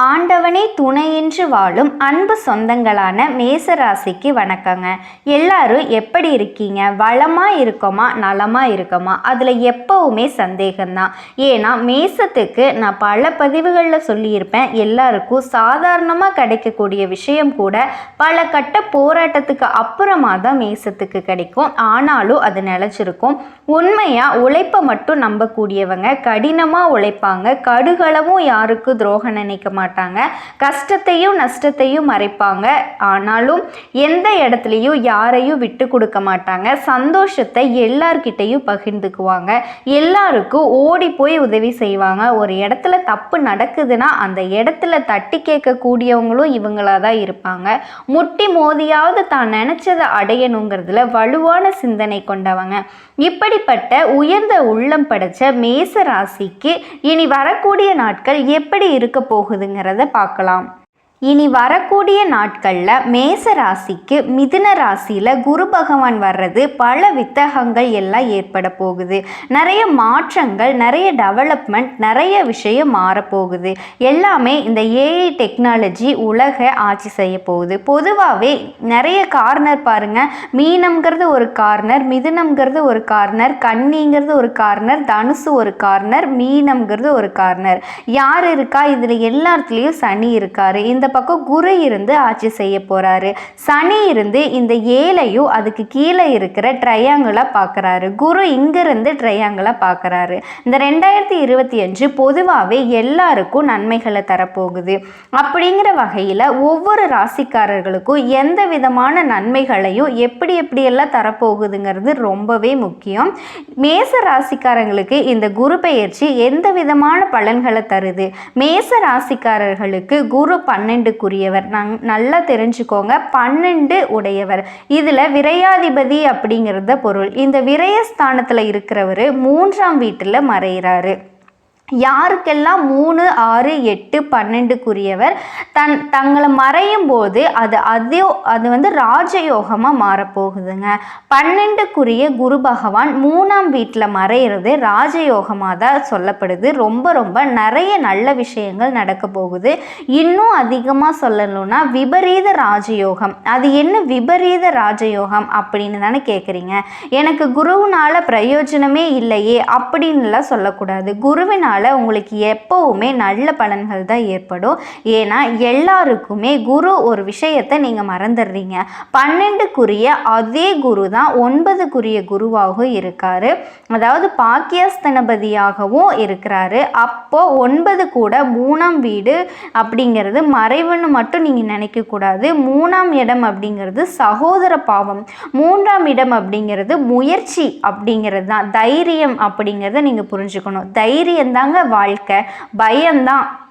ஆண்டவனே துணையின்றி வாழும் அன்பு சொந்தங்களான மேசராசிக்கு வணக்கங்க. எல்லாரும் எப்படி இருக்கீங்க? வளமாக இருக்கோமா? நலமாக இருக்கோமா? அதில் எப்பவுமே சந்தேகம்தான். ஏன்னா மேசத்துக்கு நான் பல பதிவுகளில் சொல்லியிருப்பேன். எல்லாருக்கும் சாதாரணமாக கிடைக்கக்கூடிய விஷயம் கூட பல கட்ட போராட்டத்துக்கு அப்புறமா தான் மேசத்துக்கு கிடைக்கும். ஆனாலும் அது நிலச்சிருக்கும். உண்மையாக உழைப்பை மட்டும் நம்பக்கூடியவங்க கடினமாக உழைப்பாங்க. கடுகளவும் யாருக்கும் துரோகம் நினைக்க மாட்டாங்க. கஷ்டத்தையும் நஷ்டத்தையும் மறைப்பாங்க. ஆனாலும் எந்த இடத்துலையும் யாரையும் விட்டு கொடுக்க மாட்டாங்க. சந்தோஷத்தை எல்லார்கிட்டையும் பகிர்ந்துக்குவாங்க. எல்லாருக்கும் ஓடி போய் உதவி செய்வாங்க. ஒரு இடத்துல தப்பு நடக்குதுன்னா அந்த இடத்துல தட்டி கேட்கக்கூடியவங்களும் இவங்களா தான் இருப்பாங்க. முட்டி மோதியாவது தான் நினச்சதை அடையணுங்கிறதுல வலுவான சிந்தனை கொண்டவங்க. இப்படிப்பட்ட உயர்ந்த உள்ளம் படைச்ச மேச ராசிக்கு இனி வரக்கூடிய நாட்கள் எப்படி இருக்க போகுதுங்க? அப்படிங்கிறத பார்க்கலாம். இனி வரக்கூடிய நாட்களில் மேச ராசிக்கு மிதுன ராசியில் குரு பகவான் வர்றது பல வித்தகங்கள் எல்லாம் ஏற்பட போகுது. நிறைய மாற்றங்கள் நிறைய டெவலப்மெண்ட் நிறைய விஷயம் மாறப்போகுது. எல்லாமே இந்த ஏஐ டெக்னாலஜி உலக ஆட்சி செய்ய போகுது. பொதுவாகவே நிறைய கார்னர் பாருங்கள் மீனம்ங்கிறது ஒரு கார்னர் மிதுனம்ங்கிறது ஒரு கார்னர் கன்னிங்கிறது ஒரு கார்னர் தனுசு ஒரு கார்னர் மீனம்ங்கிறது ஒரு கார்னர் யார் இருக்கா? இதில் எல்லாத்துலேயும் சனி இருக்காரு. இந்த பக்கம் குரு இருந்து ஆட்சி செய்ய போறாரு. சனி இருந்து இந்த ஏழையும் அதுக்கு கீழே இருக்கிற ட்ரையாங்கிளை பார்க்குறாரு குரு இங்கிருந்து ட்ரையாங்கிளை பார்க்குறாரு இந்த ரெண்டாயிரத்தி இருபத்தி அஞ்சு பொதுவாகவே எல்லாருக்கும் நன்மைகளை தரப்போகுது. அப்படிங்கிற வகையில் ஒவ்வொரு ராசிக்காரர்களுக்கும் எந்த விதமான நன்மைகளையும் எப்படி எப்படியெல்லாம் தரப்போகுதுங்கிறது ரொம்பவே முக்கியம். மேச ராசிக்காரங்களுக்கு இந்த குரு பெயர்ச்சி எந்த விதமான பலன்களை தருது? மேச ராசிக்காரர்களுக்கு குரு பன்னெண்டு பன்னெண்டுக்குரியவர் நங் நல்லா தெரிஞ்சுக்கோங்க. பன்னெண்டு உடையவர். இதில் விரையாதிபதி அப்படிங்கிறத பொருள். இந்த விரயஸ்தானத்தில் இருக்கிறவர் மூன்றாம் வீட்டில் மறைகிறாரு யாருக்கெல்லாம் மூணு ஆறு எட்டு பன்னெண்டுக்குரியவர் தன் தங்களை மறையும் போது அது அதே அது வந்து ராஜயோகமாக மாறப்போகுதுங்க. பன்னெண்டுக்குரிய குரு பகவான் மூணாம் வீட்டில் மறையிறது ராஜயோகமாக தான் சொல்லப்படுது. ரொம்ப ரொம்ப நிறைய நல்ல விஷயங்கள் நடக்க போகுது. இன்னும் அதிகமாக சொல்லணும்னா விபரீத ராஜயோகம். அது என்ன விபரீத ராஜயோகம் அப்படின்னு தானே கேட்குறீங்க எனக்கு குருவினால் பிரயோஜனமே இல்லையே அப்படின்லாம் சொல்லக்கூடாது. குருவினால் அதனால் உங்களுக்கு எப்போவுமே நல்ல பலன்கள் தான் ஏற்படும். ஏன்னா எல்லாருக்குமே குரு ஒரு விஷயத்தை நீங்கள் மறந்துடுறீங்க. பன்னெண்டுக்குரிய அதே குரு தான் ஒன்பதுக்குரிய குருவாகவும் இருக்கார். அதாவது பாக்கியஸ்தனபதியாகவும் இருக்கிறாரு. அப்போது ஒன்பது கூட மூணாம் வீடு அப்படிங்கிறது மறைவுன்னு மட்டும் நீங்கள் நினைக்கக்கூடாது மூணாம் இடம் அப்படிங்கிறது சகோதர பாவம். மூன்றாம் இடம் அப்படிங்கிறது முயற்சி அப்படிங்கிறது தான். தைரியம் அப்படிங்கிறத நீங்கள் புரிஞ்சுக்கணும். தைரியம் தாங்க வாழ்க்கை பயம்தான்.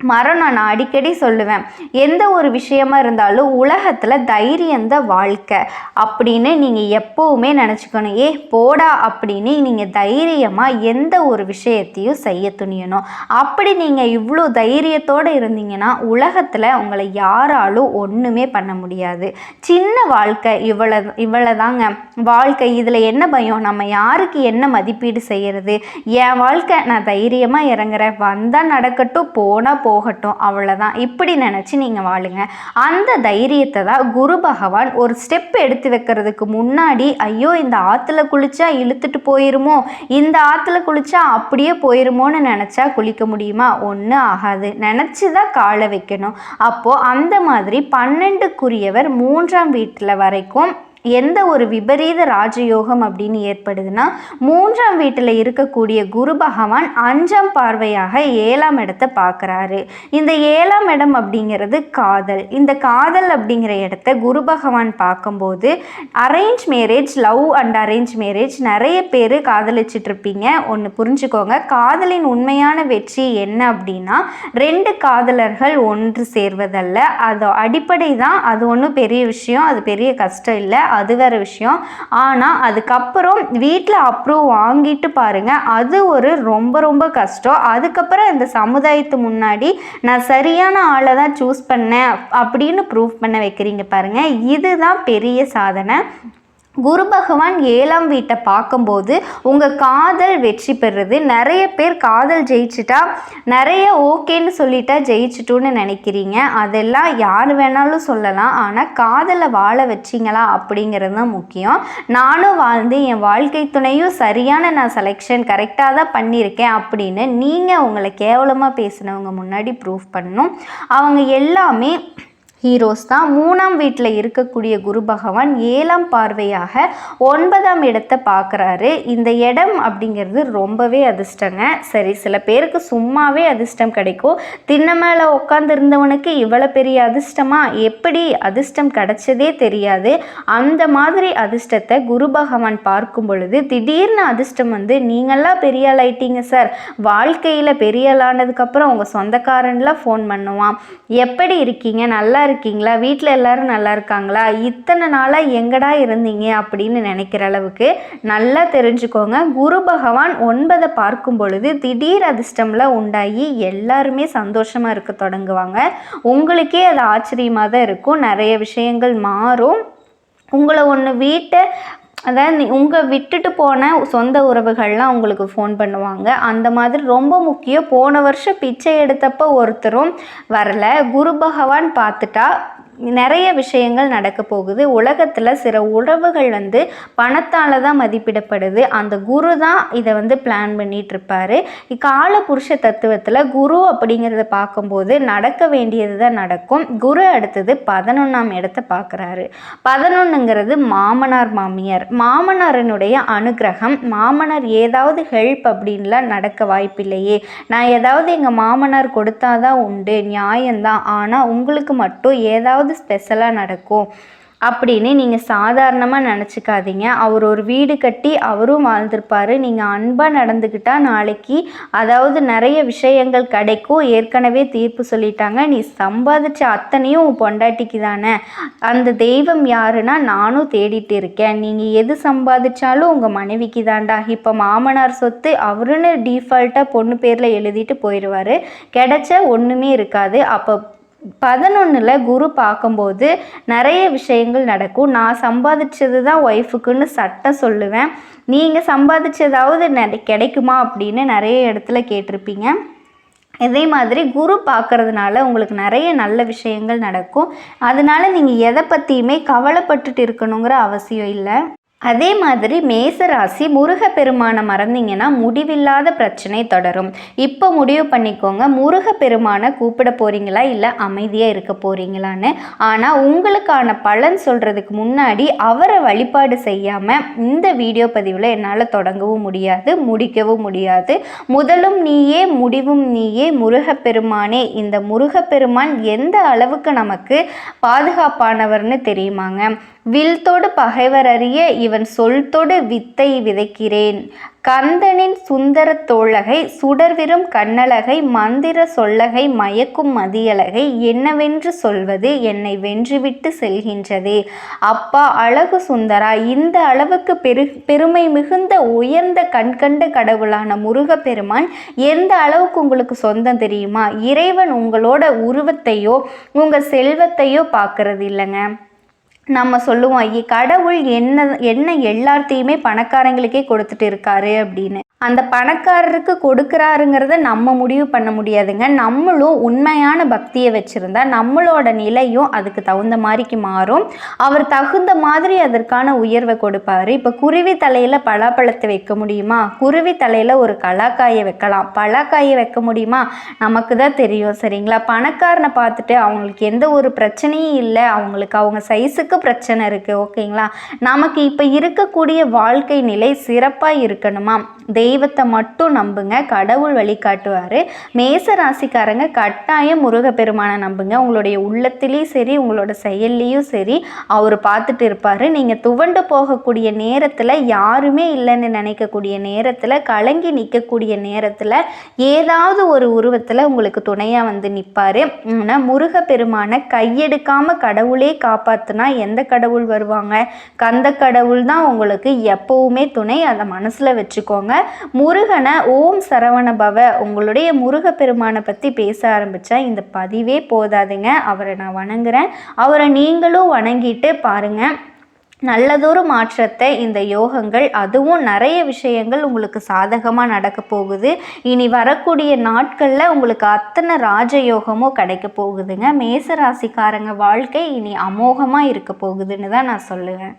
மரணம் நான் அடிக்கடி சொல்லுவேன். எந்த ஒரு விஷயமா இருந்தாலும் உலகத்தில் தைரியந்த வாழ்க்கை அப்படின்னு நீங்கள் எப்போவுமே நினச்சிக்கணும். ஏ போடா அப்படின்னு நீங்கள் தைரியமாக எந்த ஒரு விஷயத்தையும் செய்ய துணியணும். அப்படி நீங்கள் இவ்வளோ தைரியத்தோடு இருந்தீங்கன்னா உலகத்தில் உங்களை யாராலும் ஒன்றுமே பண்ண முடியாது. சின்ன வாழ்க்கை இவ்வளோ இவ்வளோதாங்க. வாழ்க்கை இதில் என்ன பயம்? நம்ம யாருக்கு என்ன மதிப்பீடு செய்கிறது என் வாழ்க்கை நான் தைரியமாக இறங்குறேன். வந்தால் நடக்கட்டும் போனால் போகட்டும் அவ்வளோதான் இப்படி நினச்சி நீங்கள் வாழுங்க. அந்த தைரியத்தை தான் குரு பகவான் ஒரு ஸ்டெப் எடுத்து வைக்கிறதுக்கு முன்னாடி ஐயோ இந்த ஆற்றுல குளிச்சா இழுத்துட்டு போயிருமோ இந்த ஆற்றுல குளிச்சா அப்படியே போயிருமோன்னு நினச்சா குளிக்க முடியுமா? ஒன்றும் ஆகாது. நினச்சி தான் காலை வைக்கணும். அப்போது அந்த மாதிரி பன்னெண்டுக்குரியவர் மூன்றாம் வீட்டில் வரைக்கும் எந்த ஒரு விபரீத ராஜயோகம் அப்படின்னு ஏற்படுதுன்னா மூன்றாம் வீட்டில் இருக்கக்கூடிய குரு பகவான் அஞ்சாம் பார்வையாக ஏழாம் இடத்தை பார்க்குறாரு. இந்த ஏழாம் இடம் அப்படிங்கிறது காதல். இந்த காதல் அப்படிங்கிற இடத்த குரு பகவான் பார்க்கும்போது arrange marriage love and arrange marriage நிறைய பேர் காதலிச்சிட்டு இருப்பீங்க ஒன்று புரிஞ்சுக்கோங்க. காதலின் உண்மையான வெற்றி என்ன அப்படின்னா ரெண்டு காதலர்கள் ஒன்று சேர்வதல்ல. அது அடிப்படை தான் அது ஒன்றும் பெரிய விஷயம். அது பெரிய கஷ்டம் இல்லை. அது வேறு விஷயம். ஆனால் அதுக்கப்புறம் வீட்டில் அப்ரூவ் வாங்கிட்டு பாருங்கள் அது ஒரு ரொம்ப ரொம்ப கஷ்டம். அதுக்கப்புறம் இந்த சமுதாயத்து முன்னாடி நான் சரியான ஆளை தான் சூஸ் பண்ணேன் அப்படின்னு ப்ரூவ் பண்ண வைக்கிறீங்க பாருங்கள் இதுதான் பெரிய சாதனை. குரு பகவான் ஏழாம் வீட்டை பார்க்கும்போது உங்கள் காதல் வெற்றி பெறுறது. நிறைய பேர் காதல் ஜெயிச்சுட்டா நிறைய ஓகேன்னு சொல்லிட்டா ஜெயிச்சிட்டோன்னு நினைக்கிறீங்க. அதெல்லாம் யார் வேணாலும் சொல்லலாம். ஆனால் காதலை வாழ வச்சிங்களா அப்படிங்கிறது தான் முக்கியம். நானும் வாழ்ந்து என் வாழ்க்கை துணையும் சரியான நான் செலெக்ஷன் கரெக்டாக தான் பண்ணியிருக்கேன் அப்படின்னு நீங்கள் உங்களை கேவலமாக பேசினவங்க முன்னாடி ப்ரூஃப் பண்ணணும். அவங்க எல்லாமே ஹீரோஸ் தான் மூணாம் வீட்டில் இருக்கக்கூடிய குரு பகவான் ஏழாம் பார்வையாக ஒன்பதாம் இடத்தை பார்க்குறாரு. இந்த இடம் அப்படிங்கிறது ரொம்பவே அதிர்ஷ்டங்க. சரி சில பேருக்கு சும்மாவே அதிர்ஷ்டம் கிடைக்கும். திண்ண மேலே உட்காந்துருந்தவனுக்கு இவ்வளோ பெரிய அதிர்ஷ்டமா? எப்படி அதிர்ஷ்டம் கிடைச்சதே தெரியாது. அந்த மாதிரி அதிர்ஷ்டத்தை குரு பகவான் பார்க்கும் பொழுது திடீர்னு அதிர்ஷ்டம் வந்து நீங்களாம் பெரிய ஆளாயிட்டீங்க சார். வாழ்க்கையில் பெரிய ஆளானதுக்கப்புறம் உங்கள் சொந்தக்காரன்லாம் ஃபோன் பண்ணுவான். எப்படி இருக்கீங்க? நல்லா இருக்கீங்களா? வீட்டில் எல்லாரும் நல்லா இருக்காங்களா? இத்தனை நாளாக எங்கடா இருந்தீங்க? அப்படின்னு நினைக்கிற அளவுக்கு நல்லா தெரிஞ்சுக்கோங்க. குரு பகவான் ஒன்பதை பார்க்கும் பொழுது திடீர் அதிர்ஷ்டம்ல உண்டாகி எல்லாருமே சந்தோஷமாக இருக்க தொடங்குவாங்க. உங்களுக்கே அது ஆச்சரியமாக தான் இருக்கும். நிறைய விஷயங்கள் மாறும். உங்களை ஒன்று வீட்டை அதாவது உங்கள் விட்டுட்டு போன சொந்த உறவுகள்லாம் உங்களுக்கு ஃபோன் பண்ணுவாங்க. அந்த மாதிரி ரொம்ப முக்கியம். போன வருஷம் பிச்சை எடுத்தப்போ ஒருத்தரும் வரல. குரு பகவான் பார்த்துட்டா நிறைய விஷயங்கள் நடக்க போகுது. உலகத்தில் சில உறவுகள் வந்து பணத்தால் தான் மதிப்பிடப்படுது. அந்த குரு தான் இதை வந்து பிளான் பண்ணிட்டு இருப்பாரு கால புருஷ தத்துவத்தில் குரு அப்படிங்கிறத பார்க்கும்போது நடக்க வேண்டியது தான் நடக்கும். குரு அடுத்தது பதினொன்றாம் இடத்தை பார்க்குறாரு. பதினொன்றுங்கிறது மாமனார் மாமியார். மாமனாரனுடைய அனுகிரகம் மாமனார் ஏதாவது ஹெல்ப் அப்படின்லாம் நடக்க வாய்ப்பில்லையே. நான் ஏதாவது எங்கள் மாமனார் கொடுத்தாதான் உண்டு நியாயம்தான். ஆனால் உங்களுக்கு மட்டும் ஏதாவது ஸ்பெஷலாக நடக்கும் அப்படின்னு நீங்கள் சாதாரணமாக நினச்சிக்காதீங்க. அவர் ஒரு வீடு கட்டி அவரும் வாழ்ந்திருப்பார். நீங்கள் அன்பாக நடந்துக்கிட்டால் நாளைக்கு அதாவது நிறைய விஷயங்கள் கிடைக்கும். ஏற்கனவே தீர்ப்பு சொல்லிட்டாங்க. நீ சம்பாதிச்ச அத்தனையும் உன் பொண்டாட்டிக்கு தானே. அந்த தெய்வம் யாருன்னா நானும் தேடிட்டு இருக்கேன். நீங்கள் எது சம்பாதிச்சாலும் உங்கள் மனைவிக்கு தான்டா. இப்போ மாமனார் சொத்து அவருன்னு டீஃபால்ட்டாக பொண்ணு பேரில் எழுதிட்டு போயிடுவார் கிடைச்ச ஒன்றுமே இருக்காது. அப்போ பதினொன்றில் குரு பார்க்கும்போது நிறைய விஷயங்கள் நடக்கும். நான் சம்பாதிச்சது தான் ஒய்ஃபுக்குன்னு சட்டம் சொல்லுவேன். நீங்கள் சம்பாதிச்சதாவது நெ கிடைக்குமா அப்படின்னு நிறைய இடத்துல கேட்டிருப்பீங்க. இதே மாதிரி குரு பார்க்குறதுனால உங்களுக்கு நிறைய நல்ல விஷயங்கள் நடக்கும். அதனால நீங்கள் எதை பற்றியுமே கவலைப்பட்டுட்டு இருக்கணுங்கிற அவசியம் இல்லை. அதே மாதிரி மேச ராசி முருகப்பெருமானை மறந்தீங்கன்னா முடிவில்லாத பிரச்சனை தொடரும். இப்போ முடிவு பண்ணிக்கோங்க. முருகப்பெருமானை கூப்பிட போகிறீங்களா இல்லை அமைதியாக இருக்க போகிறீங்களான்னு ஆனால் உங்களுக்கான பலன் சொல்கிறதுக்கு முன்னாடி அவரை வழிபாடு செய்யாமல் இந்த வீடியோ பதிவில் என்னால் தொடங்கவும் முடியாது முடிக்கவும் முடியாது. முதலும் நீயே முடிவும் நீயே முருகப்பெருமானே. இந்த முருகப்பெருமான் எந்த அளவுக்கு நமக்கு பாதுகாப்பானவர்னு தெரியுமாங்க? வில்தொடு பகைவர் அறிய இவன் சொல்தொடு வித்தை விதைக்கிறேன். கந்தனின் சுந்தர தோழகை சுடர்விரும் கண்ணழகை மந்திர சொல்லகை மயக்கும் மதியழகை என்னவென்று சொல்வது என்னை வென்றுவிட்டு செல்கின்றதே. அப்பா அழகு சுந்தரா இந்த அளவுக்கு பெரு பெருமை மிகுந்த உயர்ந்த கண்கண்ட கடவுளான முருகப்பெருமான் எந்த அளவுக்கு உங்களுக்கு சொந்தம் தெரியுமா? இறைவன் உங்களோட உருவத்தையோ உங்கள் செல்வத்தையோ பார்க்கறது இல்லைங்க நம்ம சொல்லுவோம் கடவுள் என்ன என்ன எல்லாத்தையுமே பணக்காரங்களுக்கே கொடுத்துட்டு இருக்காரு அப்படின்னு. அந்த பணக்காரருக்கு கொடுக்குறாருங்கிறத நம்ம முடிவு பண்ண முடியாதுங்க. நம்மளும் உண்மையான பக்தியை வச்சுருந்தா நம்மளோட நிலையும் அதுக்கு தகுந்த மாதிரிக்கு மாறும். அவர் தகுந்த மாதிரி அதற்கான உயர்வை கொடுப்பாரு. இப்போ குருவி தலையில் பலாப்பழத்தை வைக்க முடியுமா? குருவி தலையில் ஒரு கலாக்காயை வைக்கலாம். பலாக்காயை வைக்க முடியுமா? நமக்கு தான் தெரியும் சரிங்களா? பணக்காரனை பார்த்துட்டு அவங்களுக்கு எந்த ஒரு பிரச்சனையும் இல்லை. அவங்களுக்கு அவங்க சைஸுக்கு பிரச்சனை இருக்குது ஓகேங்களா? நமக்கு இப்போ இருக்கக்கூடிய வாழ்க்கை நிலை சிறப்பாக இருக்கணுமா? தெய்வத்தை மட்டும் நம்புங்க கடவுள் வழிகாட்டுவார் மேச ராசிக்காரங்க கட்டாயம் முருகப்பெருமானை நம்புங்க. உங்களுடைய உள்ளத்திலையும் சரி உங்களோட செயல்லையும் சரி அவர் பார்த்துட்டு இருப்பார். நீங்கள் துவண்டு போகக்கூடிய நேரத்தில் யாருமே இல்லைன்னு நினைக்கக்கூடிய நேரத்தில் கலங்கி நிற்கக்கூடிய நேரத்தில் ஏதாவது ஒரு உருவத்தில் உங்களுக்கு துணையாக வந்து நிற்பார் ஆனால் முருகப்பெருமானை கையெடுக்காமல் கடவுளே காப்பாற்றுனா எந்த கடவுள் வருவாங்க? கந்த கடவுள் தான் உங்களுக்கு எப்பவுமே துணை. அதை மனசில் வச்சுக்கோங்க. முருகனை ஓம் சரவண பவ. உங்களுடைய முருகப்பெருமானை பற்றி பேச ஆரம்பித்தா இந்த பதிவே போதாதுங்க. அவரை நான் வணங்குறேன். அவரை நீங்களும் வணங்கிட்டு பாருங்கள் நல்லதொரு மாற்றத்தை இந்த யோகங்கள் அதுவும் நிறைய விஷயங்கள் உங்களுக்கு சாதகமாக நடக்க போகுது. இனி வரக்கூடிய நாட்களில் உங்களுக்கு அத்தனை ராஜயோகமும் கிடைக்க போகுதுங்க. மேச ராசிக்காரங்க வாழ்க்கை இனி அமோகமாக இருக்க போகுதுன்னு தான் நான் சொல்லுவேன்.